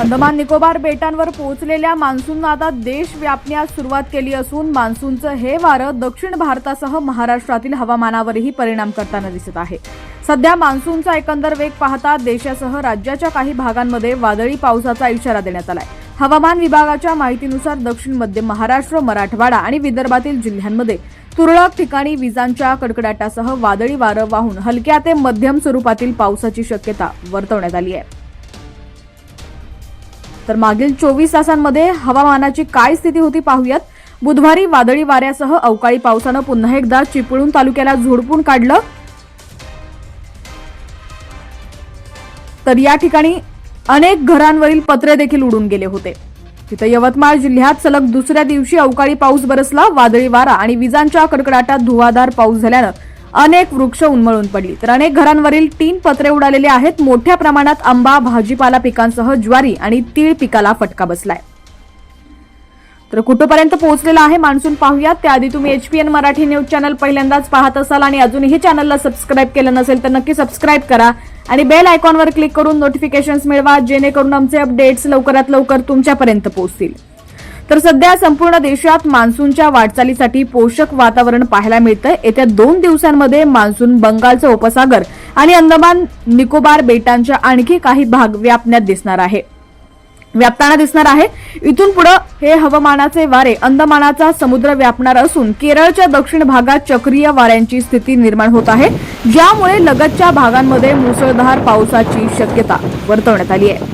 अंदमान निकोबार बेटांवर पोहोचलेल्या मान्सूननं आता देश व्यापण्यास सुरुवात केली असून मान्सूनचं हे वारं दक्षिण भारतासह महाराष्ट्रातील हवामानावरही परिणाम करताना दिसत आहे. सध्या मान्सूनचा एकंदर वेग पाहता देशासह राज्याच्या काही भागांमध्ये वादळी पावसाचा इशारा देण्यात आलाय. हवामान विभागाच्या माहितीनुसार दक्षिण मध्य महाराष्ट्र मराठवाडा आणि विदर्भातील जिल्ह्यांमध्ये तुरळक ठिकाणी विजांच्या कडकडाटासह वादळी वारं वाहून हलक्या ते मध्यम स्वरूपातील पावसाची शक्यता वर्तवण्यात आली आहे. तर मागील चोवीस तासांमध्ये हवामानाची काय स्थिती होती पाहूयात. बुधवारी वादळी वाऱ्यासह अवकाळी पावसानं पुन्हा एकदा चिपळूण तालुक्याला झोडपून काढलं. तर या ठिकाणी अनेक घरांवरील पत्रे देखील उडून गेले होते. तिथं यवतमाळ जिल्ह्यात सलग दुसऱ्या दिवशी अवकाळी पाऊस बरसला वादळी वारा आणि विजांच्या कडकडाटात धुवाधार पाऊस झाल्यानं अनेक वृक्ष उन्मळून पडली. तर अनेक घरांवरील तीन पत्रे उडालेले आहेत. मोठ्या प्रमाणात आंबा भाजीपाला पिकांसह ज्वारी आणि तीळ पिकाला फटका बसलाय. तर कुठपर्यंत पोहोचलेला आहे मान्सून पाहूयात. त्याआधी तुम्ही एचपीएन मराठी न्यूज चॅनल पहिल्यांदाच पाहत असाल आणि अजूनही चॅनलला सबस्क्राईब केलं नसेल तर नक्की सबस्क्राईब करा आणि बेल आयकॉनवर क्लिक करून नोटिफिकेशन्स मिळवा जेणेकरून आमचे अपडेट्स लवकरात लवकर तुमच्यापर्यंत पोहोचतील. तर सध्या संपूर्ण देशात मान्सूनच्या वाटचालीसाठी पोषक वातावरण पाहायला मिळतं येत्या दोन दिवसांमध्ये मान्सून बंगालचा उपसागर आणि अंदमान निकोबार बेटांच्या आणखी काही भाग व्यापण्यात दिसणार आहे. व्यापताना दिसणार आहे. इथून पुढे हे हवामानाचे वारे अंदमानाचा समुद्र व्यापणार असून केरळच्या दक्षिण भागात चक्रीय वाऱ्यांची स्थिती निर्माण होत आहे. ज्यामुळे लगतच्या भागांमध्ये मुसळधार पावसाची शक्यता वर्तवण्यात आली आहे.